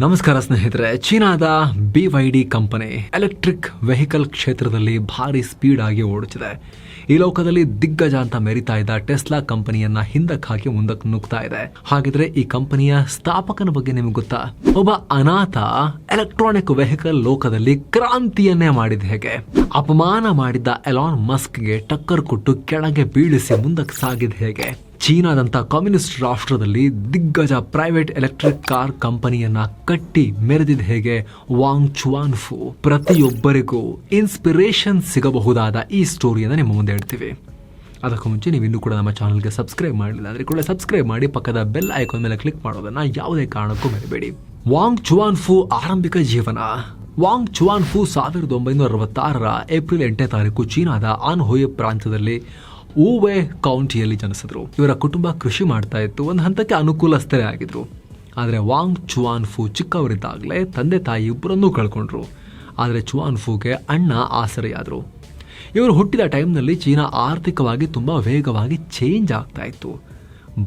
ನಮಸ್ಕಾರ ಸ್ನೇಹಿತರೆ, ಚೀನಾದ B Y D company electric vehicle ಕ್ಷೇತ್ರದಲ್ಲಿ ಭಾರಿ ಸ್ಪೀಡ್ ಆಗಿ ಓಡುತ್ತಿದೆ. ಈ ಲೋಕದಲ್ಲಿ ದಿಗ್ಗಜ ಅಂತ ಮೆರಿತಾ ಇದ್ದ ಟೆಸ್ಲಾ ಕಂಪನಿಯನ್ನ ಹಿಂದಕ್ಕೆ ಹಾಕಿ ಮುಂದಕ್ಕೆ ನುಗ್ತಾ ಇದೆ. ಹಾಗಿದ್ರೆ ಈ ಕಂಪನಿಯ ಸ್ಥಾಪಕನ ಬಗ್ಗೆ ನಿಮ್ಗೆ ಗೊತ್ತಾ? ಒಬ್ಬ ಅನಾಥ ಎಲೆಕ್ಟ್ರಾನಿಕ್ ವೆಹಿಕಲ್ ಲೋಕದಲ್ಲಿ ಕ್ರಾಂತಿಯನ್ನೇ ಮಾಡಿದ ಹೇಗೆ? ಅಪಮಾನ ಮಾಡಿದ್ದ ಎಲಾನ್ ಮಸ್ಕ್ಗೆ ಟಕ್ಕರ್ ಕೊಟ್ಟು ಕೆಳಗೆ ಬೀಳಿಸಿ ಮುಂದಕ್ಕೆ ಸಾಗಿದ ಹೇಗೆ? ಚೀನಾದಂಥ ಕಮ್ಯುನಿಸ್ಟ್ ರಾಷ್ಟ್ರದಲ್ಲಿ ದಿಗ್ಗಜ ಪ್ರೈವೇಟ್ ಎಲೆಕ್ಟ್ರಿಕ್ ಕಾರ್ ಕಂಪನಿಯನ್ನ ಕಟ್ಟಿ ಮೆರೆದಿದ ಹೇಗೆ? ವಾಂಗ್ ಚುವಾನ್ ಫು ಪ್ರತಿಯೊಬ್ಬರಿಗೂ ಇನ್ಸ್ಪಿರೇಷನ್ ಸಿಗಬಹುದಾದ ಈ ಸ್ಟೋರಿಯನ್ನು ನಿಮ್ಮ ಮುಂದೆ ಇಡ್ತೀವಿ. ಅದಕ್ಕೂ ಮುಂಚೆ ನೀವು ಇನ್ನೂ ಕೂಡ ನಮ್ಮ ಚಾನಲ್ಗೆ ಸಬ್ಸ್ಕ್ರೈಬ್ ಮಾಡಲಿಲ್ಲ ಅಂದರೆ ಕೂಡ ಸಬ್ಸ್ಕ್ರೈಬ್ ಮಾಡಿ ಪಕ್ಕದ ಬೆಲ್ ಐಕಾನ್ ಮೇಲೆ ಕ್ಲಿಕ್ ಮಾಡೋದನ್ನು ಯಾವುದೇ ಕಾರಣಕ್ಕೂ ಮರಿಬೇಡಿ. ವಾಂಗ್ ಚುವಾನ್ ಫು ಆರಂಭಿಕ ಜೀವನ. ವಾಂಗ್ ಚುವಾನ್ ಫು ಸಾವಿರದ ಒಂಬೈನೂರ ಅರವತ್ತಾರರ ಏಪ್ರಿಲ್ ಎಂಟನೇ ತಾರೀಕು ಚೀನಾದ ಆನ್ ಹೋಯೆ ಪ್ರಾಂತ್ಯದಲ್ಲಿ ಊವೆ ಕೌಂಟಿಯಲ್ಲಿ ಜನಿಸಿದ್ರು. ಇವರ ಕುಟುಂಬ ಕೃಷಿ ಮಾಡ್ತಾ ಇತ್ತು. ಒಂದು ಹಂತಕ್ಕೆ ಅನುಕೂಲಸ್ಥರೇ ಆಗಿದ್ರು. ಆದರೆ ವಾಂಗ್ ಚುವಾನ್ ಫು ಚಿಕ್ಕವರಿದ್ದಾಗಲೇ ತಂದೆ ತಾಯಿ ಇಬ್ಬರನ್ನೂ ಕಳ್ಕೊಂಡ್ರು. ಆದರೆ ಚುವಾನ್ ಫುಗೆ ಅಣ್ಣ ಆಸರೆಯಾದರು. ಇವರು ಹುಟ್ಟಿದ ಟೈಮ್ನಲ್ಲಿ ಚೀನಾ ಆರ್ಥಿಕವಾಗಿ ತುಂಬ ವೇಗವಾಗಿ ಚೇಂಜ್ ಆಗ್ತಾ ಇತ್ತು.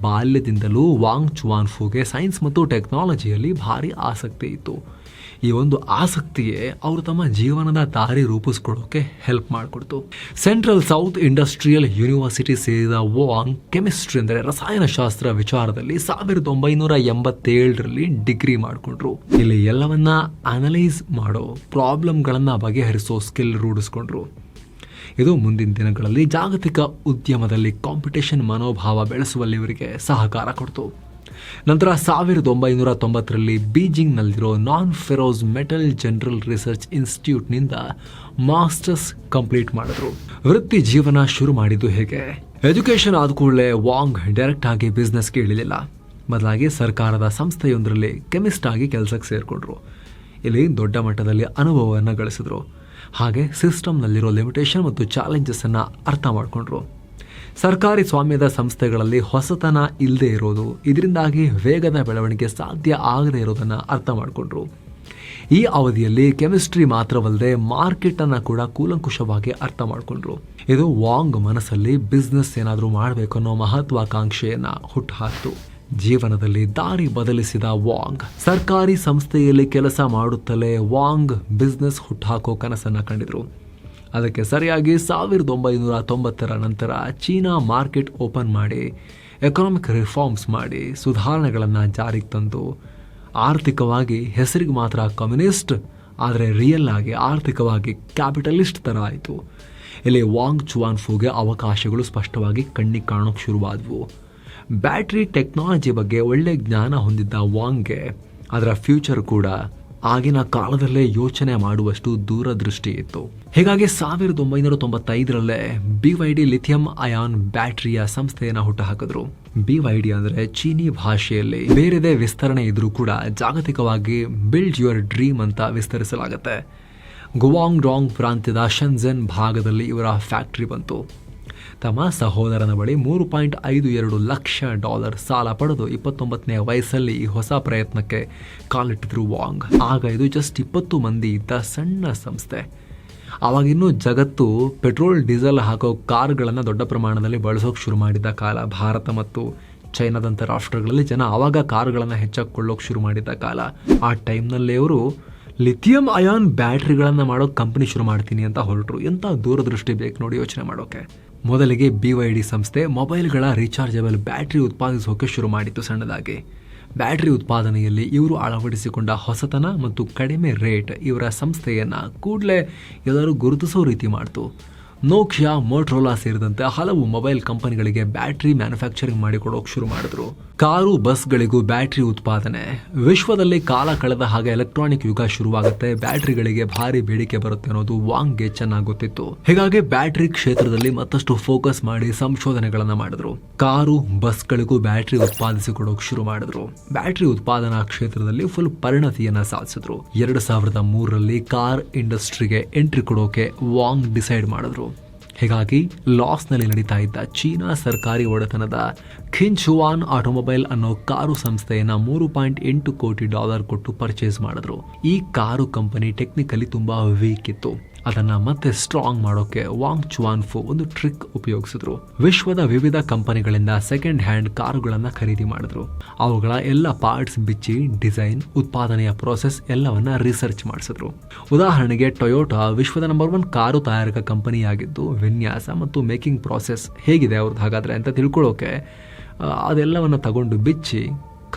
ಬಾಲ್ಯದಿಂದಲೂ ವಾಂಗ್ ಚುವಾನ್ ಫುಗೆ ಸೈನ್ಸ್ ಮತ್ತು ಟೆಕ್ನಾಲಜಿಯಲ್ಲಿ ಭಾರಿ ಆಸಕ್ತಿ ಇತ್ತು. ಈ ಒಂದು ಆಸಕ್ತಿಗೆ ಅವರು ತಮ್ಮ ಜೀವನದ ದಾರಿ ರೂಪಿಸ್ಕೊಳ್ಳೋಕೆ ಹೆಲ್ಪ್ ಮಾಡಿಕೊಡ್ತು. ಸೆಂಟ್ರಲ್ ಸೌತ್ ಇಂಡಸ್ಟ್ರಿಯಲ್ ಯೂನಿವರ್ಸಿಟಿ ಸೇರಿದ ವಾಂಗ್ ಕೆಮಿಸ್ಟ್ರಿ ಅಂದರೆ ರಸಾಯನಶಾಸ್ತ್ರ ವಿಚಾರದಲ್ಲಿ ಸಾವಿರದ ಒಂಬೈನೂರ ಎಂಬತ್ತೇಳರಲ್ಲಿ ಡಿಗ್ರಿ ಮಾಡಿಕೊಂಡ್ರು. ಇಲ್ಲಿ ಎಲ್ಲವನ್ನ ಅನಲೈಸ್ ಮಾಡೋ ಪ್ರಾಬ್ಲಮ್ಗಳನ್ನು ಬಗೆಹರಿಸೋ ಸ್ಕಿಲ್ ರೂಢಿಸ್ಕೊಂಡ್ರು. ಇದು ಮುಂದಿನ ದಿನಗಳಲ್ಲಿ ಜಾಗತಿಕ ಉದ್ಯಮದಲ್ಲಿ ಕಾಂಪಿಟೇಷನ್ ಮನೋಭಾವ ಬೆಳೆಸುವಲ್ಲಿ ಇವರಿಗೆ ಸಹಕಾರ ಕೊಡ್ತು. ನಂತರ ಸಾವಿರದ ಒಂಬೈನೂರ ತೊಂಬತ್ತರಲ್ಲಿ ಬೀಜಿಂಗ್ನಲ್ಲಿರೋ non ferrous metal general research ಇನ್ಸ್ಟಿಟ್ಯೂಟ್ನಿಂದ masters complete ಮಾಡಿದ್ರು. ವೃತ್ತಿ ಜೀವನ ಶುರು ಮಾಡಿದ್ದು ಹೇಗೆ? ಎಜುಕೇಶನ್ ಆದ ಕೂಡಲೇ ವಾಂಗ್ ಡೈರೆಕ್ಟ್ ಆಗಿ ಬಿಸ್ನೆಸ್ಗೆ ಇಳಿಲಿಲ್ಲ. ಬದಲಾಗಿ ಸರ್ಕಾರದ ಸಂಸ್ಥೆಯೊಂದರಲ್ಲಿ ಕೆಮಿಸ್ಟ್ ಆಗಿ ಕೆಲಸಕ್ಕೆ ಸೇರಿಕೊಂಡ್ರು. ಇಲ್ಲಿ ದೊಡ್ಡ ಮಟ್ಟದಲ್ಲಿ ಅನುಭವವನ್ನು ಗಳಿಸಿದ್ರು. ಹಾಗೆ ಸಿಸ್ಟಮ್ನಲ್ಲಿರೋ ಲಿಮಿಟೇಷನ್ ಮತ್ತು ಚಾಲೆಂಜಸ್ಸನ್ನು ಅರ್ಥ ಮಾಡಿಕೊಂಡ್ರು. ಸರ್ಕಾರಿ ಸ್ವಾಮ್ಯದ ಸಂಸ್ಥೆಗಳಲ್ಲಿ ಹೊಸತನ ಇಲ್ಲದೆ ಇರೋದು, ಇದರಿಂದಾಗಿ ವೇಗದ ಬೆಳವಣಿಗೆ ಸಾಧ್ಯ ಆಗದೇ ಇರೋದನ್ನು ಅರ್ಥ ಮಾಡಿಕೊಂಡ್ರು. ಈ ಅವಧಿಯಲ್ಲಿ ಕೆಮಿಸ್ಟ್ರಿ ಮಾತ್ರವಲ್ಲದೆ ಮಾರ್ಕೆಟನ್ನು ಕೂಡ ಕೂಲಂಕುಷವಾಗಿ ಅರ್ಥ ಮಾಡಿಕೊಂಡ್ರು. ಇದು ವಾಂಗ್ ಮನಸ್ಸಲ್ಲಿ ಬಿಸ್ನೆಸ್ ಏನಾದರೂ ಮಾಡಬೇಕು ಅನ್ನೋ ಮಹತ್ವಾಕಾಂಕ್ಷೆಯನ್ನು ಹುಟ್ಟುಹಾಕ್ತು ಜೀವನದಲ್ಲಿ ದಾರಿ ಬದಲಿಸಿದ ವಾಂಗ್, ಸರ್ಕಾರಿ ಸಂಸ್ಥೆಯಲ್ಲಿ ಕೆಲಸ ಮಾಡುತ್ತಲೇ ವಾಂಗ್ ಬಿಸ್ನೆಸ್ ಹುಟ್ಟುಹಾಕೋ ಕನಸನ್ನು ಕಂಡಿದ್ರು. ಅದಕ್ಕೆ ಸರಿಯಾಗಿ ಸಾವಿರದ ಒಂಬೈನೂರ ತೊಂಬತ್ತರ ನಂತರ ಚೀನಾ ಮಾರ್ಕೆಟ್ ಓಪನ್ ಮಾಡಿ ಎಕನಾಮಿಕ್ ರಿಫಾರ್ಮ್ಸ್ ಮಾಡಿ, ಸುಧಾರಣೆಗಳನ್ನು ಜಾರಿಗೆ ತಂದು, ಆರ್ಥಿಕವಾಗಿ ಹೆಸರಿಗೆ ಮಾತ್ರ ಕಮ್ಯುನಿಸ್ಟ್ ಆದರೆ ರಿಯಲ್ ಆಗಿ ಆರ್ಥಿಕವಾಗಿ ಕ್ಯಾಪಿಟಲಿಸ್ಟ್ ಥರ ಆಯಿತು. ಇಲ್ಲಿ ವಾಂಗ್ ಚುವಾನ್ ಫೂಗೆ ಅವಕಾಶಗಳು ಸ್ಪಷ್ಟವಾಗಿ ಕಣ್ಣಿಗೆ ಕಾಣೋಕ್ಕೆ ಶುರುವಾದವು. ಬ್ಯಾಟ್ರಿ ಟೆಕ್ನಾಲಜಿ ಬಗ್ಗೆ ಒಳ್ಳೆ ಜ್ಞಾನ ಹೊಂದಿದ್ದ ವಾಂಗ್ಗೆ, ಅದರ ಫ್ಯೂಚರ್ ಕೂಡ ಆಗಿನ ಕಾಲದಲ್ಲೇ ಯೋಚನೆ ಮಾಡುವಷ್ಟು ದೂರದೃಷ್ಟಿ ಇತ್ತು. ಹೀಗಾಗಿ ಸಾವಿರದ ಒಂಬೈನೂರ ತೊಂಬತ್ತೈದರಲ್ಲೇ ಬಿವೈಡಿ ಲಿಥಿಯಂ ಅಯಾನ್ ಬ್ಯಾಟರಿಯ ಸಂಸ್ಥೆಯನ್ನು ಹುಟ್ಟುಹಾಕಿದ್ರು. ಬಿವೈಡಿ ಅಂದರೆ ಚೀನಿ ಭಾಷೆಯಲ್ಲಿ ಬೇರೆದೇ ವಿಸ್ತರಣೆ ಇದ್ರೂ ಕೂಡ ಜಾಗತಿಕವಾಗಿ ಬಿಲ್ಡ್ ಯುವರ್ ಡ್ರೀಮ್ ಅಂತ ವಿಸ್ತರಿಸಲಾಗುತ್ತೆ. ಗುವಾಂಗ್ ಡಾಂಗ್ ಪ್ರಾಂತ್ಯದ ಶನ್ಝೆನ್ ಭಾಗದಲ್ಲಿ ಇವರ ಫ್ಯಾಕ್ಟರಿ ಬಂತು. ತಮ್ಮ ಸಹೋದರನ ಬಳಿ ಮೂರು ಪಾಯಿಂಟ್ ಐದು ಎರಡು ಲಕ್ಷ ಡಾಲರ್ ಸಾಲ ಪಡೆದು ಇಪ್ಪತ್ತೊಂಬತ್ತನೇ ವಯಸ್ಸಲ್ಲಿ ಈ ಹೊಸ ಪ್ರಯತ್ನಕ್ಕೆ ಕಾಲಿಟ್ಟಿದ್ರು ವಾಂಗ್. ಆಗ ಇದು ಜಸ್ಟ್ ಇಪ್ಪತ್ತು ಮಂದಿ ಇದ್ದ ಸಣ್ಣ ಸಂಸ್ಥೆ. ಆವಾಗಿನ್ನೂ ಜಗತ್ತು ಪೆಟ್ರೋಲ್, ಡೀಸೆಲ್ ಹಾಕೋ ಕಾರ್ಗಳನ್ನು ದೊಡ್ಡ ಪ್ರಮಾಣದಲ್ಲಿ ಬಳಸೋಕೆ ಶುರು ಮಾಡಿದ್ದ ಕಾಲ. ಭಾರತ ಮತ್ತು ಚೈನಾದಂಥ ರಾಷ್ಟ್ರಗಳಲ್ಲಿ ಜನ ಆವಾಗ ಕಾರ್ಗಳನ್ನು ಹೆಚ್ಚಾಗಿ ಶುರು ಮಾಡಿದ್ದ ಕಾಲ. ಆ ಟೈಮ್ನಲ್ಲಿ ಅವರು ಲಿಥಿಯಂ ಅಯಾನ್ ಬ್ಯಾಟ್ರಿಗಳನ್ನು ಮಾಡೋ ಕಂಪ್ನಿ ಶುರು ಮಾಡ್ತೀನಿ ಅಂತ ಹೊರಟರು. ಎಂಥ ದೂರದೃಷ್ಟಿ ಬೇಕು ನೋಡಿ ಯೋಚನೆ ಮಾಡೋಕೆ. ಮೊದಲಿಗೆ ಬಿ ವೈ ಡಿ ಸಂಸ್ಥೆ ಮೊಬೈಲ್ಗಳ ರೀಚಾರ್ಜಬಲ್ ಬ್ಯಾಟ್ರಿ ಉತ್ಪಾದಿಸೋಕೆ ಶುರು ಮಾಡಿತ್ತು ಸಣ್ಣದಾಗಿ. ಬ್ಯಾಟ್ರಿ ಉತ್ಪಾದನೆಯಲ್ಲಿ ಇವರು ಅಳವಡಿಸಿಕೊಂಡ ಹೊಸತನ ಮತ್ತು ಕಡಿಮೆ ರೇಟ್ ಇವರ ಸಂಸ್ಥೆಯನ್ನು ಕೂಡಲೇ ಎಲ್ಲರೂ ಗುರುತಿಸೋ ರೀತಿ ಮಾಡ್ತು. ನೋಕಿಯಾ ಮೋಟ್ರೋಲಾ ಸೇರಿದಂತೆ ಹಲವು ಮೊಬೈಲ್ ಕಂಪನಿಗಳಿಗೆ ಬ್ಯಾಟರಿ ಮ್ಯಾನುಫ್ಯಾಕ್ಚರಿಂಗ್ ಮಾಡಿಕೊಡೋಕೆ ಶುರು ಮಾಡಿದ್ರು. ಕಾರು ಬಸ್ಗಳಿಗೂ ಬ್ಯಾಟರಿ ಉತ್ಪಾದನೆ. ವಿಶ್ವದಲ್ಲಿ ಕಾಲ ಕಳೆದ ಹಾಗೆ ಎಲೆಕ್ಟ್ರಾನಿಕ್ ಯುಗ ಶುರುವಾಗುತ್ತೆ. ಬ್ಯಾಟರಿಗಳಿಗೆ ಭಾರಿ ಬೇಡಿಕೆ ಬರುತ್ತೆ ಅನ್ನೋದು ವಾಂಗ್ಗೆ ಚೆನ್ನಾಗಿ ಗೊತ್ತಿತ್ತು. ಹೀಗಾಗಿ ಬ್ಯಾಟರಿ ಕ್ಷೇತ್ರದಲ್ಲಿ ಮತ್ತಷ್ಟು ಫೋಕಸ್ ಮಾಡಿ ಸಂಶೋಧನೆಗಳನ್ನ ಮಾಡಿದ್ರು. ಕಾರು ಬಸ್ಗಳಿಗೂ ಬ್ಯಾಟರಿ ಉತ್ಪಾದಿಸಿಕೊಡೋಕೆ ಶುರು ಮಾಡಿದ್ರು. ಬ್ಯಾಟರಿ ಉತ್ಪಾದನಾ ಕ್ಷೇತ್ರದಲ್ಲಿ ಫುಲ್ ಪರಿಣತಿಯನ್ನ ಸಾಧಿಸಿದ್ರು. ಎರಡು ಸಾವಿರದ ಮೂರರಲ್ಲಿ ಕಾರ್ ಇಂಡಸ್ಟ್ರಿಗೆ ಎಂಟ್ರಿ ಕೊಡೋಕೆ ವಾಂಗ್ ಡಿಸೈಡ್ ಮಾಡಿದ್ರು. ಹೀಗಾಗಿ ಲಾಸ್ನಲ್ಲಿ ನಡೀತಾ ಇದ್ದ ಚೀನಾ ಸರ್ಕಾರಿ ಒಡೆತನದ ಖಿಂಚುವಾನ್ ಆಟೋಮೊಬೈಲ್ ಅನ್ನೋ ಕಾರು ಸಂಸ್ಥೆಯನ್ನ ಮೂರು ಪಾಯಿಂಟ್ ಎಂಟು ಕೋಟಿ ಡಾಲರ್ ಕೊಟ್ಟು ಪರ್ಚೇಸ್ ಮಾಡಿದ್ರು. ಈ ಕಾರು ಕಂಪನಿ ಟೆಕ್ನಿಕಲಿ ತುಂಬಾ ವೀಕ್ ಇತ್ತು. ಅದನ್ನ ಮತ್ತೆ ಸ್ಟ್ರಾಂಗ್ ಮಾಡೋಕೆ ವಾಂಗ್ ಚುವಾನ್ಫು ಒಂದು ಟ್ರಿಕ್ ಉಪಯೋಗಿಸಿದ್ರು. ವಿಶ್ವದ ವಿವಿಧ ಕಂಪನಿಗಳಿಂದ ಸೆಕೆಂಡ್ ಹ್ಯಾಂಡ್ ಕಾರುಗಳನ್ನು ಖರೀದಿ ಮಾಡಿದ್ರು. ಅವುಗಳ ಎಲ್ಲ ಪಾರ್ಟ್ಸ್ ಬಿಚ್ಚಿ ಡಿಸೈನ್ ಉತ್ಪಾದನೆಯ ಪ್ರೋಸೆಸ್ ಎಲ್ಲವನ್ನ ರಿಸರ್ಚ್ ಮಾಡಿಸಿದ್ರು. ಉದಾಹರಣೆಗೆ ಟೊಯೋಟಾ ವಿಶ್ವದ ನಂಬರ್ ಒನ್ ಕಾರು ತಯಾರಕ ಕಂಪನಿಯಾಗಿದ್ದು, ವಿನ್ಯಾಸ ಮತ್ತು ಮೇಕಿಂಗ್ ಪ್ರೋಸೆಸ್ ಹೇಗಿದೆ ಅವ್ರದ್ದು ಹಾಗಾದ್ರೆ ಅಂತ ತಿಳ್ಕೊಳ್ಳೋಕೆ ಅದೆಲ್ಲವನ್ನ ತಗೊಂಡು ಬಿಚ್ಚಿ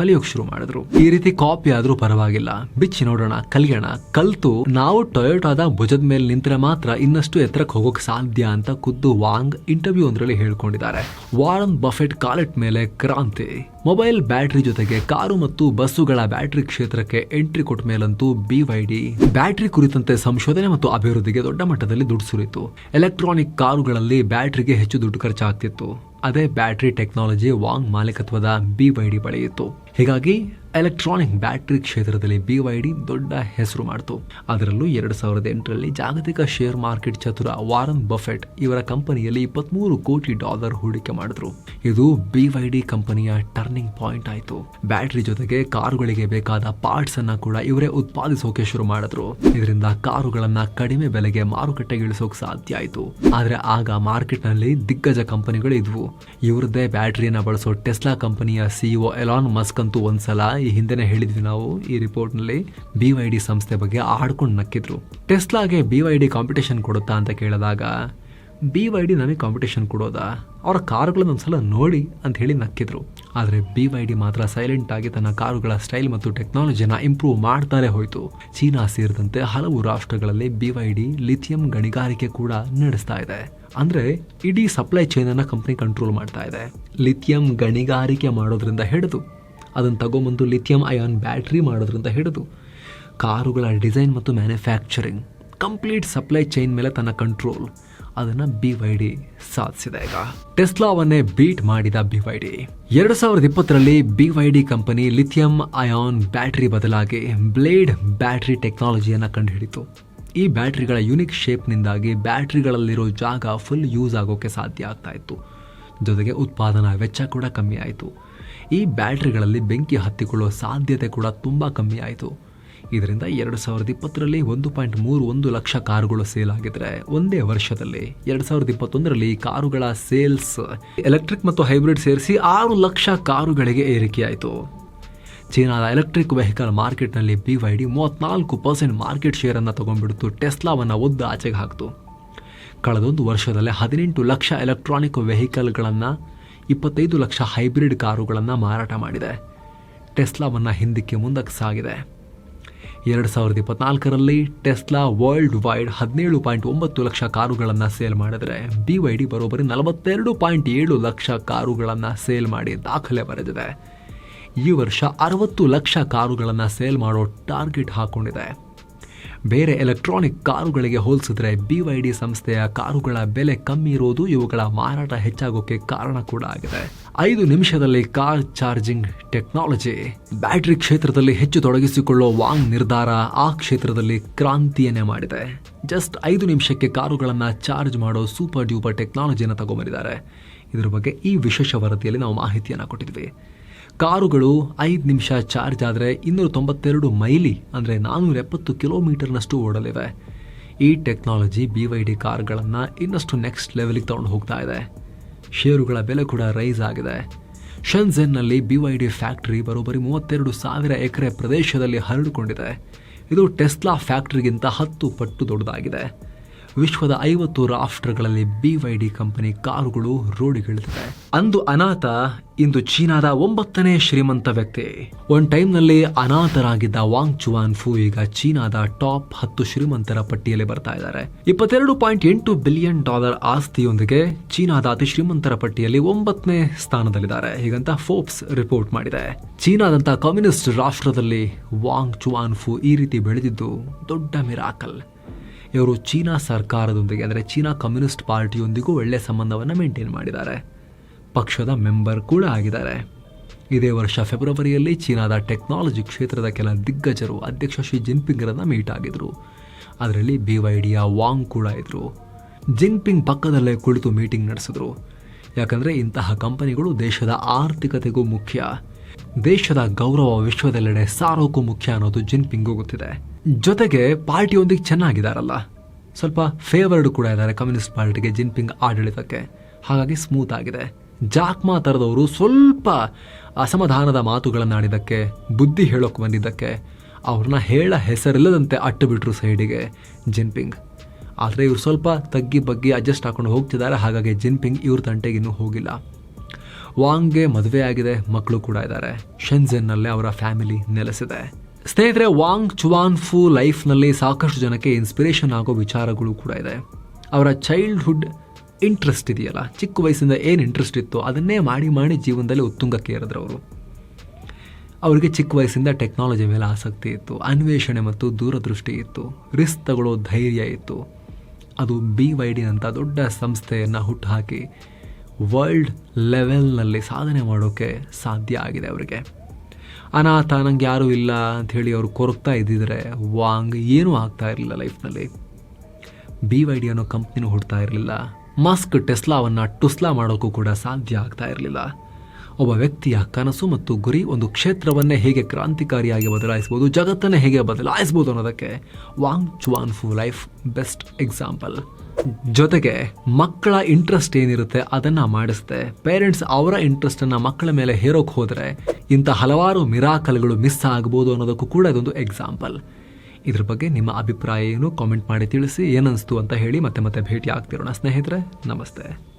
ಕಲಿಯೋಕ್ ಶುರು ಮಾಡಿದ್ರು. ಈ ರೀತಿ ಕಾಪಿ ಆದ್ರೂ ಪರವಾಗಿಲ್ಲ. ಬಿಚ್ಚಿ ನೋಡೋಣ, ಕಲಿಯೋಣ. ಕಲ್ತು ನಾವು ಟೊಯೋಟಾದ ಭುಜದ ಮೇಲೆ ನಿಂತರೆ ಮಾತ್ರ ಇನ್ನಷ್ಟು ಎತ್ತರಕ್ಕೆ ಹೋಗೋಕ್ ಸಾಧ್ಯ ಅಂತ ಖುದ್ದು ವಾಂಗ್ ಇಂಟರ್ವ್ಯೂ ಒಂದರಲ್ಲಿ ಹೇಳ್ಕೊಂಡಿದ್ದಾರೆ. ವಾರನ್ ಬಫೆಟ್ ಕಾಲೆಟ್ ಮೇಲೆ ಕ್ರಾಂತಿ. ಮೊಬೈಲ್ ಬ್ಯಾಟರಿ ಜೊತೆಗೆ ಕಾರು ಮತ್ತು ಬಸ್ಸುಗಳ ಬ್ಯಾಟರಿ ಕ್ಷೇತ್ರಕ್ಕೆ ಎಂಟ್ರಿ ಕೊಟ್ಟ ಮೇಲಂತೂ ಬಿವೈಡಿ ಬ್ಯಾಟರಿ ಕುರಿತಂತೆ ಸಂಶೋಧನೆ ಮತ್ತು ಅಭಿವೃದ್ಧಿಗೆ ದೊಡ್ಡ ಮಟ್ಟದಲ್ಲಿ ದುಡ್ಡು ಸುರಿತು. ಎಲೆಕ್ಟ್ರಾನಿಕ್ ಕಾರುಗಳಲ್ಲಿ ಬ್ಯಾಟರಿಗೆ ಹೆಚ್ಚು ದುಡ್ಡು ಖರ್ಚಾಗ್ತಿತ್ತು. ಅದೇ ಬ್ಯಾಟರಿ ಟೆಕ್ನಾಲಜಿ ವಾಂಗ್ ಮಾಲೀಕತ್ವದ ಬಿವೈಡಿ ಪಡೆಯಿತು ಹೀಗಾಗಿ ಎಲೆಕ್ಟ್ರಾನಿಕ್ ಬ್ಯಾಟರಿ ಕ್ಷೇತ್ರದಲ್ಲಿ ಬಿವೈಡಿ ದೊಡ್ಡ ಹೆಸರು ಮಾಡಿತು. ಅದರಲ್ಲೂ ಎರಡು ಸಾವಿರದ ಎಂಟರಲ್ಲಿ ಜಾಗತಿಕ ಶೇರ್ ಮಾರ್ಕೆಟ್ ಚತುರ ವಾರನ್ ಬಫೆಟ್ ಇವರ ಕಂಪನಿಯಲ್ಲಿ ಇಪ್ಪತ್ಮೂರು ಕೋಟಿ ಡಾಲರ್ ಹೂಡಿಕೆ ಮಾಡಿದ್ರು. ಇದು ಬಿವೈಡಿ ಕಂಪನಿಯ ಟರ್ನಿಂಗ್ ಪಾಯಿಂಟ್ ಆಯಿತು. ಬ್ಯಾಟರಿ ಜೊತೆಗೆ ಕಾರುಗಳಿಗೆ ಬೇಕಾದ ಪಾರ್ಟ್ಸ್ ಅನ್ನ ಕೂಡ ಇವರೇ ಉತ್ಪಾದಿಸೋಕೆ ಶುರು ಮಾಡಿದ್ರು. ಇದರಿಂದ ಕಾರುಗಳನ್ನ ಕಡಿಮೆ ಬೆಲೆಗೆ ಮಾರುಕಟ್ಟೆಗೆ ಇಳಿಸೋಕೆ ಸಾಧ್ಯ ಆಯಿತು. ಆದರೆ ಆಗ ಮಾರ್ಕೆಟ್ನಲ್ಲಿ ದಿಗ್ಗಜ ಕಂಪನಿಗಳು ಇದ್ವು ಇವ್ರದ್ದೇ ಬ್ಯಾಟರಿಯನ್ನ ಬಳಸೋ ಟೆಸ್ಲಾ ಕಂಪನಿಯ ಸಿಇಒ ಎಲಾನ್ ಮಸ್ಕ್ ಅಂತೂ ಒಂದ್ಸಲ ಈ ಹಿಂದೆನೆ ಹೇಳಿದ್ವಿ ನಾವು ಈ ರಿಪೋರ್ಟ್ನಲ್ಲಿ ಬಿ ವೈ ಡಿ ಸಂಸ್ಥೆ ಬಗ್ಗೆ ಆಡ್ಕೊಂಡು ನಕ್ಕಿದ್ರು. ಟೆಸ್ಲಾಗೆ ಬಿ ವೈ ಡಿ ಕಾಂಪಿಟೇಷನ್ ಕೊಡುತ್ತಾ ಅಂತ ಕೇಳಿದಾಗ ಬಿ ವೈ ಡಿ ನಮಗೆ ಕಾಂಪಿಟೇಷನ್ ಕೊಡೋದಾ? ಅವರ ಕಾರುಗಳನ್ನ ಒಂದ್ಸಲ ನೋಡಿ ಅಂತ ಹೇಳಿ ನಕ್ಕಿದ್ರು. ಆದರೆ ಬಿ ವೈ ಡಿ ಮಾತ್ರ ಸೈಲೆಂಟ್ ಆಗಿ ತನ್ನ ಕಾರುಗಳ ಸ್ಟೈಲ್ ಮತ್ತು ಟೆಕ್ನಾಲಜಿನ ಇಂಪ್ರೂವ್ ಮಾಡ್ತಾರೆ ಹೋಯಿತು. ಚೀನಾ ಸೇರಿದಂತೆ ಹಲವು ರಾಷ್ಟ್ರಗಳಲ್ಲಿ ಬಿ ವೈ ಡಿ ಲಿಥಿಯಂ ಗಣಿಗಾರಿಕೆ ಕೂಡ ನಡೆಸ್ತಾ ಇದೆ. ಅಂದ್ರೆ ಇಡೀ supply chain company company control ಮಾಡ್ತಾ ಇದೆ. ಲಿಥಿಯಂ ಗಣಿಗಾರಿಕೆ ಮಾಡೋದ್ರಿಂದ ಹಿಡಿದು ಅದನ್ನು ತಗೊಂಬಂದು ಲಿಥಿಯಂ ಅಯಾನ್ ಬ್ಯಾಟ್ರಿ ಮಾಡೋದ್ರಿಂದ ಹಿಡಿದು ಕಾರುಗಳ ಡಿಸೈನ್ ಮತ್ತು ಮ್ಯಾನುಫ್ಯಾಕ್ಚರಿಂಗ್ ಕಂಪ್ಲೀಟ್ ಸಪ್ಲೈ ಚೈನ್ ಮೇಲೆ ತನ್ನ ಕಂಟ್ರೋಲ್ ಅದನ್ನು ಬಿ ವೈ ಡಿ ಸಾಧಿಸಿದೆ ಈಗ. ಟೆಸ್ಲಾವನ್ನೇ ಬೀಟ್ ಮಾಡಿದ ಬಿ ವೈ ಡಿ ಎರಡು ಸಾವಿರದ ಇಪ್ಪತ್ತರಲ್ಲಿ B Y D company lithium ion battery ಬದಲಾಗಿ ಬ್ಲೇಡ್ ಬ್ಯಾಟರಿ ಟೆಕ್ನಾಲಜಿಯನ್ನು ಕಂಡುಹಿಡಿತು. ಈ ಬ್ಯಾಟ್ರಿಗಳ ಯುನಿಕ್ ಶೇಪ್ನಿಂದಾಗಿ ಬ್ಯಾಟ್ರಿಗಳಲ್ಲಿರೋ ಜಾಗ ಫುಲ್ ಯೂಸ್ ಆಗೋಕ್ಕೆ ಸಾಧ್ಯ ಆಗ್ತಾ ಇತ್ತು. ಜೊತೆಗೆ ಉತ್ಪಾದನಾ ವೆಚ್ಚ ಕೂಡ ಕಮ್ಮಿ ಆಯಿತು. ಈ ಬ್ಯಾಟ್ರಿಗಳಲ್ಲಿ ಬೆಂಕಿ ಹತ್ತಿಕೊಳ್ಳುವ ಸಾಧ್ಯತೆ ಕೂಡ ತುಂಬ ಕಮ್ಮಿ ಆಯಿತು. ಇದರಿಂದ ಎರಡು ಸಾವಿರದ ಇಪ್ಪತ್ತರಲ್ಲಿ ಒಂದು ಪಾಯಿಂಟ್ ಮೂರು ಒಂದು ಲಕ್ಷ ಕಾರುಗಳು ಸೇಲ್ ಆಗಿದ್ರೆ ಒಂದೇ ವರ್ಷದಲ್ಲಿ ಎರಡು ಸಾವಿರದ ಇಪ್ಪತ್ತೊಂದರಲ್ಲಿ ಕಾರುಗಳ ಸೇಲ್ಸ್ ಎಲೆಕ್ಟ್ರಿಕ್ ಮತ್ತು ಹೈಬ್ರಿಡ್ ಸೇರಿಸಿ ಆರು ಲಕ್ಷ ಕಾರುಗಳಿಗೆ ಏರಿಕೆಯಾಯಿತು. ಚೀನಾದ ಎಲೆಕ್ಟ್ರಿಕ್ ವೆಹಿಕಲ್ ಮಾರ್ಕೆಟ್ನಲ್ಲಿ ಬಿ ವೈ ಡಿ ಮೂವತ್ನಾಲ್ಕು ಪರ್ಸೆಂಟ್ ಮಾರ್ಕೆಟ್ ಶೇರನ್ನು ತಗೊಂಡ್ಬಿಡ್ತು. ಟೆಸ್ಲಾವನ್ನು ಒದ್ದು ಆಚೆಗೆ ಹಾಕ್ತು. ಕಳೆದೊಂದು ವರ್ಷದಲ್ಲೇ ಹದಿನೆಂಟು ಲಕ್ಷ ಎಲೆಕ್ಟ್ರಾನಿಕ್ ವೆಹಿಕಲ್ಗಳನ್ನು ಇಪ್ಪತ್ತೈದು ಲಕ್ಷ ಹೈಬ್ರಿಡ್ ಕಾರುಗಳನ್ನು ಮಾರಾಟ ಮಾಡಿದೆ. ಟೆಸ್ಲಾವನ್ನು ಹಿಂದಕ್ಕೆ ಮುಂದಕ್ಕೆ ಸಾಗಿದೆ ಎರಡು ಸಾವಿರದ ಇಪ್ಪತ್ನಾಲ್ಕರಲ್ಲಿ ಟೆಸ್ಲಾ ವರ್ಲ್ಡ್ ವೈಡ್ ಹದಿನೇಳು ಪಾಯಿಂಟ್ ಒಂಬತ್ತು ಲಕ್ಷ ಕಾರುಗಳನ್ನು ಸೇಲ್ ಮಾಡಿದರೆ ಬಿ ವೈ ಡಿ ಬರೋಬ್ಬರಿ ನಲವತ್ತೆರಡು ಪಾಯಿಂಟ್ ಏಳು ಲಕ್ಷ ಕಾರುಗಳನ್ನು ಸೇಲ್ ಮಾಡಿ ದಾಖಲೆ ಬರೆದಿದೆ. ಈ ವರ್ಷ ಅರವತ್ತು ಲಕ್ಷ ಕಾರುಗಳನ್ನು ಸೇಲ್ ಮಾಡೋ ಟಾರ್ಗೆಟ್ ಹಾಕೊಂಡಿದೆ. ಬೇರೆ ಎಲೆಕ್ಟ್ರಾನಿಕ್ ಕಾರುಗಳಿಗೆ ಹೋಲಿಸಿದ್ರೆ ಬಿ ವೈ ಡಿ ಸಂಸ್ಥೆಯ ಕಾರುಗಳ ಬೆಲೆ ಕಮ್ಮಿ ಇರೋದು ಇವುಗಳ ಮಾರಾಟ ಹೆಚ್ಚಾಗೋಕೆ ಕಾರಣ ಕೂಡ ಆಗಿದೆ. ಐದು ನಿಮಿಷದಲ್ಲಿ ಕಾರ್ ಚಾರ್ಜಿಂಗ್ ಟೆಕ್ನಾಲಜಿ. ಬ್ಯಾಟರಿ ಕ್ಷೇತ್ರದಲ್ಲಿ ಹೆಚ್ಚು ತೊಡಗಿಸಿಕೊಳ್ಳೋ ವಾಂಗ್ ನಿರ್ಧಾರ ಆ ಕ್ಷೇತ್ರದಲ್ಲಿ ಕ್ರಾಂತಿಯನ್ನೇ ಮಾಡಿದೆ. ಜಸ್ಟ್ ಐದು ನಿಮಿಷಕ್ಕೆ ಕಾರುಗಳನ್ನು ಚಾರ್ಜ್ ಮಾಡೋ ಸೂಪರ್ ಡ್ಯೂಪರ್ ಟೆಕ್ನಾಲಜಿಯನ್ನು ತಗೊಂಬಂದಿದ್ದಾರೆ. ಇದರ ಬಗ್ಗೆ ಈ ವಿಶೇಷ ವರದಿಯಲ್ಲಿ ನಾವು ಮಾಹಿತಿಯನ್ನು ಕೊಟ್ಟಿದ್ವಿ. ಕಾರುಗಳು ಐದು ನಿಮಿಷ ಚಾರ್ಜ್ ಆದರೆ ಇನ್ನೂರ ತೊಂಬತ್ತೆರಡು ಮೈಲಿ, ಅಂದರೆ ನಾನ್ನೂರ ಎಪ್ಪತ್ತು ಕಿಲೋಮೀಟರ್ನಷ್ಟು ಓಡಲಿವೆ. ಈ ಟೆಕ್ನಾಲಜಿ ಬಿ ವೈ ಡಿ ಕಾರ್ಗಳನ್ನು ಇನ್ನಷ್ಟು ನೆಕ್ಸ್ಟ್ ಲೆವೆಲಿಗೆ ತೊಗೊಂಡು ಹೋಗ್ತಾ ಇದೆ. ಷೇರುಗಳ ಬೆಲೆ ಕೂಡ ರೈಸ್ ಆಗಿದೆ. ಶನ್ಝೆನ್ನಲ್ಲಿ ಬಿ ವೈ ಡಿ ಫ್ಯಾಕ್ಟ್ರಿ ಬರೋಬ್ಬರಿ ಮೂವತ್ತೆರಡು ಸಾವಿರ ಎಕರೆ ಪ್ರದೇಶದಲ್ಲಿ ಹರಡಿಕೊಂಡಿದೆ. ಇದು ಟೆಸ್ಲಾ ಫ್ಯಾಕ್ಟ್ರಿಗಿಂತ ಹತ್ತು ಪಟ್ಟು ದೊಡ್ಡದಾಗಿದೆ. ವಿಶ್ವದ ಐವತ್ತು ರಾಷ್ಟ್ರಗಳಲ್ಲಿ ಬಿ ವೈ ಡಿ ಕಂಪನಿ ಕಾರುಗಳು ರೋಡಿಗಿಳಿದಿವೆ ಅಂದು ಅನಾಥ, ಇಂದು ಚೀನಾದ ಒಂಬತ್ತನೇ ಶ್ರೀಮಂತ ವ್ಯಕ್ತಿ. ಒಂದ್ ಟೈಮ್ನಲ್ಲಿ ಅನಾಥರಾಗಿದ್ದ ವಾಂಗ್ ಚುವಾನ್ ಫು ಈಗ ಚೀನಾದ ಟಾಪ್ ಹತ್ತು ಶ್ರೀಮಂತರ ಪಟ್ಟಿಯಲ್ಲಿ ಬರ್ತಾ ಇದ್ದಾರೆ. ಇಪ್ಪತ್ತೆರಡು ಪಾಯಿಂಟ್ ಎಂಟು ಬಿಲಿಯನ್ ಡಾಲರ್ ಆಸ್ತಿಯೊಂದಿಗೆ ಚೀನಾದ ಅತಿ ಶ್ರೀಮಂತರ ಪಟ್ಟಿಯಲ್ಲಿ ಒಂಬತ್ತನೇ ಸ್ಥಾನದಲ್ಲಿದ್ದಾರೆ. ಹೀಗಂತ ಫೋರ್ಬ್ಸ್ ರಿಪೋರ್ಟ್ ಮಾಡಿದೆ. ಚೀನಾದಂತ ಕಮ್ಯುನಿಸ್ಟ್ ರಾಷ್ಟ್ರದಲ್ಲಿ ವಾಂಗ್ ಚುವಾನ್ ಫು ಈ ರೀತಿ ಬೆಳೆದಿದ್ದು ದೊಡ್ಡ ಮಿರಾಕಲ್. ಇವರು ಚೀನಾ ಸರ್ಕಾರದೊಂದಿಗೆ, ಅಂದರೆ ಚೀನಾ ಕಮ್ಯುನಿಸ್ಟ್ ಪಾರ್ಟಿಯೊಂದಿಗೂ ಒಳ್ಳೆಯ ಸಂಬಂಧವನ್ನು ಮೇಂಟೈನ್ ಮಾಡಿದ್ದಾರೆ. ಪಕ್ಷದ ಮೆಂಬರ್ ಕೂಡ ಆಗಿದ್ದಾರೆ. ಇದೇ ವರ್ಷ ಫೆಬ್ರವರಿಯಲ್ಲಿ ಚೀನಾದ ಟೆಕ್ನಾಲಜಿ ಕ್ಷೇತ್ರದ ಕೆಲ ದಿಗ್ಗಜರು ಅಧ್ಯಕ್ಷ ಶಿ ಜಿನ್ಪಿಂಗ್ರನ್ನು ಮೀಟ್ ಆಗಿದ್ರು. ಅದರಲ್ಲಿ ಬಿ ವೈ ಡಿಯ ವಾಂಗ್ ಕೂಡ ಇದ್ದರು ಜಿನ್ಪಿಂಗ್ ಪಕ್ಕದಲ್ಲೇ ಕುಳಿತು ಮೀಟಿಂಗ್ ನಡೆಸಿದ್ರು. ಯಾಕಂದರೆ ಇಂತಹ ಕಂಪನಿಗಳು ದೇಶದ ಆರ್ಥಿಕತೆಗೂ ಮುಖ್ಯ. ದೇಶದ ಗೌರವ ವಿಶ್ವದೆಲ್ಲೆಡೆ ಸಾರೋಕ್ಕೂ ಮುಖ್ಯ ಅನ್ನೋದು ಜಿನ್ಪಿಂಗ್ ಗೊತ್ತಿದೆ. ಜೊತೆಗೆ ಪಾರ್ಟಿಯೊಂದಿಗೆ ಚೆನ್ನಾಗಿದ್ದಾರಲ್ಲ ಸ್ವಲ್ಪ ಫೇವರ್ಡ್ ಕೂಡ ಇದ್ದಾರೆ ಕಮ್ಯುನಿಸ್ಟ್ ಪಾರ್ಟಿಗೆ ಜಿನ್ಪಿಂಗ್ ಆಡಳಿತಕ್ಕೆ. ಹಾಗಾಗಿ ಸ್ಮೂತ್ ಆಗಿದೆ. ಜಾಕ್ಮಾ ಥರದವರು ಸ್ವಲ್ಪ ಅಸಮಾಧಾನದ ಮಾತುಗಳನ್ನು ಆಡಿದ್ದಕ್ಕೆ, ಬುದ್ಧಿ ಹೇಳೋಕೆ ಬಂದಿದ್ದಕ್ಕೆ, ಅವ್ರನ್ನ ಹೇಳ ಹೆಸರಿಲ್ಲದಂತೆ ಅಟ್ಟು ಬಿಟ್ಟರು ಸೈಡಿಗೆ ಜಿನ್ಪಿಂಗ್ ಆದರೆ ಇವರು ಸ್ವಲ್ಪ ತಗ್ಗಿ ಬಗ್ಗಿ ಅಡ್ಜಸ್ಟ್ ಹಾಕೊಂಡು ಹೋಗ್ತಿದ್ದಾರೆ, ಹಾಗಾಗಿ ಜಿನ್ಪಿಂಗ್ ಇವ್ರ ತಂಟೆಗೆ ಇನ್ನೂ ಹೋಗಿಲ್ಲ. ವಾಂಗ್ಗೆ ಮದುವೆ ಆಗಿದೆ ಮಕ್ಕಳು ಕೂಡ ಇದ್ದಾರೆ. ಶೆನ್ಝೆನ್ನಲ್ಲೇ ಅವರ ಫ್ಯಾಮಿಲಿ ನೆಲೆಸಿದೆ. ಸ್ನೇಹಿತರೆ, ವಾಂಗ್ ಚುವಾನ್ ಫು ಲೈಫ್ನಲ್ಲಿ ಸಾಕಷ್ಟು ಜನಕ್ಕೆ ಇನ್ಸ್ಪಿರೇಷನ್ ಆಗೋ ವಿಚಾರಗಳು ಕೂಡ ಇದೆ. ಅವರ ಚೈಲ್ಡ್ಹುಡ್ ಇಂಟ್ರೆಸ್ಟ್ ಇದೆಯಲ್ಲ? ಚಿಕ್ಕ ವಯಸ್ಸಿಂದ ಏನು ಇಂಟ್ರೆಸ್ಟ್ ಇತ್ತು? ಅದನ್ನೇ ಮಾಡಿ ಮಾಡಿ ಜೀವನದಲ್ಲಿ ಉತ್ತುಂಗಕ್ಕೆ ಏರಿದ್ರು ಅವರು. ಅವರಿಗೆ ಚಿಕ್ಕ ವಯಸ್ಸಿಂದ ಟೆಕ್ನಾಲಜಿ ಮೇಲೆ ಆಸಕ್ತಿ ಇತ್ತು. ಅನ್ವೇಷಣೆ ಮತ್ತು ದೂರದೃಷ್ಟಿ ಇತ್ತು. ರಿಸ್ಕ್ ತಗೊಳ್ಳೋ ಧೈರ್ಯ ಇತ್ತು. ಅದು ಬಿ ವೈ ಡಿ ಅಂತ ದೊಡ್ಡ ಸಂಸ್ಥೆಯನ್ನು ಹುಟ್ಟುಹಾಕಿ ವರ್ಲ್ಡ್ ಲೆವೆಲ್ನಲ್ಲಿ ಸಾಧನೆ ಮಾಡೋಕ್ಕೆ ಸಾಧ್ಯ ಆಗಿದೆ ಅವರಿಗೆ. ಅನಾಥ ನಂಗೆ ಯಾರೂ ಇಲ್ಲ ಅಂಥೇಳಿ ಅವರು ಕೊರಗ್ತಾ ಇದ್ದಿದ್ರೆ ವಾಂಗ್ ಏನೂ ಆಗ್ತಾ ಇರಲಿಲ್ಲ ಲೈಫ್ನಲ್ಲಿ. ಬಿ ವೈ ಡಿ ಅನ್ನೋ ಕಂಪ್ನಿನೂ ಹುಡ್ತಾ ಇರಲಿಲ್ಲ. ಮಾಸ್ಕ್ ಟೆಸ್ಲಾವನ್ನು ಟುಸ್ಲಾ ಮಾಡೋಕ್ಕೂ ಕೂಡ ಸಾಧ್ಯ ಆಗ್ತಾ ಇರಲಿಲ್ಲ. ಒಬ್ಬ ವ್ಯಕ್ತಿಯ ಕನಸು ಮತ್ತು ಗುರಿ ಒಂದು ಕ್ಷೇತ್ರವನ್ನೇ ಹೇಗೆ ಕ್ರಾಂತಿಕಾರಿಯಾಗಿ ಬದಲಾಯಿಸ್ಬೋದು, ಜಗತ್ತನ್ನೇ ಹೇಗೆ ಬದಲಾಯಿಸ್ಬೋದು ಅನ್ನೋದಕ್ಕೆ ವಾಂಗ್ ಚುವಾನ್ ಫು ಲೈಫ್ ಬೆಸ್ಟ್ ಎಕ್ಸಾಂಪಲ್. ಜೊತೆಗೆ ಮಕ್ಕಳ ಇಂಟ್ರೆಸ್ಟ್ ಏನಿರುತ್ತೆ ಅದನ್ನು ಮಾಡಿಸ್ದೆ. ಪೇರೆಂಟ್ಸ್ ಅವರ ಇಂಟ್ರೆಸ್ಟನ್ನು ಮಕ್ಕಳ ಮೇಲೆ ಹೇರೋಕೆ ಹೋದರೆ ಇಂಥ ಹಲವಾರು ಮಿರಾಕಲ್ಗಳು ಮಿಸ್ ಆಗ್ಬೋದು ಅನ್ನೋದಕ್ಕೂ ಕೂಡ ಇದೊಂದು ಎಕ್ಸಾಂಪಲ್ ಇದ್ರ ಬಗ್ಗೆ ನಿಮ್ಮ ಅಭಿಪ್ರಾಯ ಏನು? ಕಾಮೆಂಟ್ ಮಾಡಿ ತಿಳಿಸಿ ಏನನ್ನಿಸ್ತು ಅಂತ ಹೇಳಿ ಮತ್ತೆ ಮತ್ತೆ ಭೇಟಿ ಆಗ್ತಿರೋಣ ಸ್ನೇಹಿತರೆ. ನಮಸ್ತೆ.